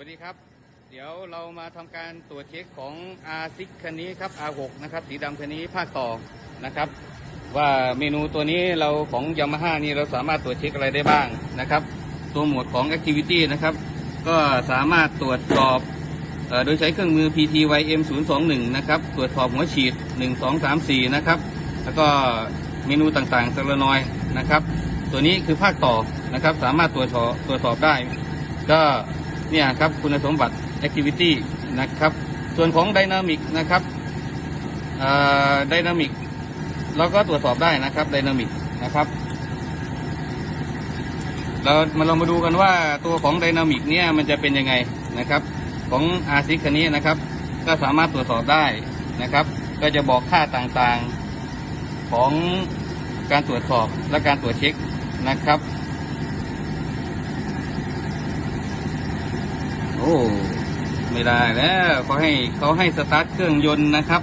วัสดีครับ เดี๋ยวเรามาทำการตรวจเช็คของ R6 คันนี้ครับ R6 นะครับ สีดำคันนี้ภาคต่อนะครับ ว่าเมนูตัวนี้เราของ Yamaha นี่เราสามารถตรวจเช็คอะไรได้บ้างนะครับ ตัวหมวดของ Activity นะครับ ก็สามารถตรวจสอบโดยใช้เครื่องมือ PTYM 021นะครับตรวจสอบหัวฉีด 1 2 3 4นะครับแล้วก็เมนูต่างๆสเลนอยนะครับ ตัวนี้คือภาคต่อนะครับ สามารถตรวจสอบตรวจสอบได้ ก็ เนี่ยครับคุณสมบัติ Activity นะครับ ส่วนของ Dynamic นะครับอ่อ Dynamic เราก็ตรวจสอบได้นะครับ Dynamic นะครับ เรามาลองมาดูกันว่าตัวของ Dynamic เนี่ยมันจะเป็นยังไงนะครับ ของ r ซิคันนี้นะครับ ก็สามารถตรวจสอบได้นะครับ ก็จะบอกค่าต่างๆของการตรวจสอบและการตรวจเช็คนะครับ โอ้ไม่ได้แล้วเขาให้เขาให้สตาร์ทเครื่องยนต์นะครับ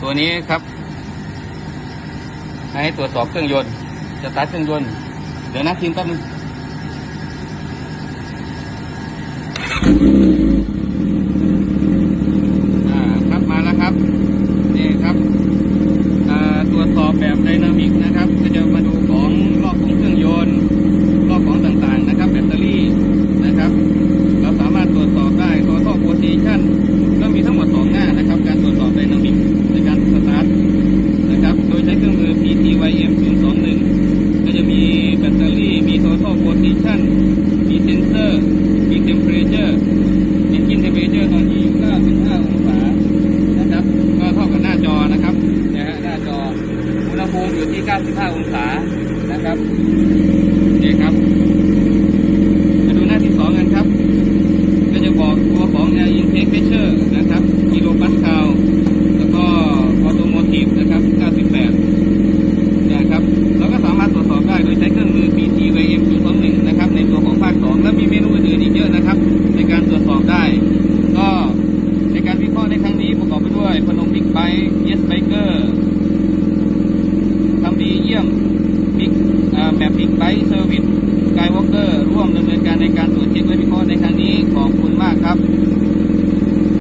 ตัวนี้ครับให้ตรวจสอบเครื่องยนต์สตาร์ทเครื่องยนต์เดี๋ยวนะทีมแป๊บนึง 45 องศานะครับโอเคครับ มาดูหน้าที่2กันครับ ก็จะบอกตัวของ air intake pressure นะครับกิโลปัสคาลแล้วก็ออโตโมทีฟนะครับ 98 นะครับเราก็สามารถตรวจสอบได้โดยใช้เครื่องมือ PT VM 021นะครับ ในตัวของภาค 2 และมีเมนูอื่นอีกเยอะนะครับ ในการตรวจสอบได้ ก็ในการวิเคราะห์ในครั้งนี้ประกอบไปด้วยพนมบิ๊กไบค์ Yes ไบ เซอร์วิสกายวอล์กเกอร์ร่วมดำเนินการในการต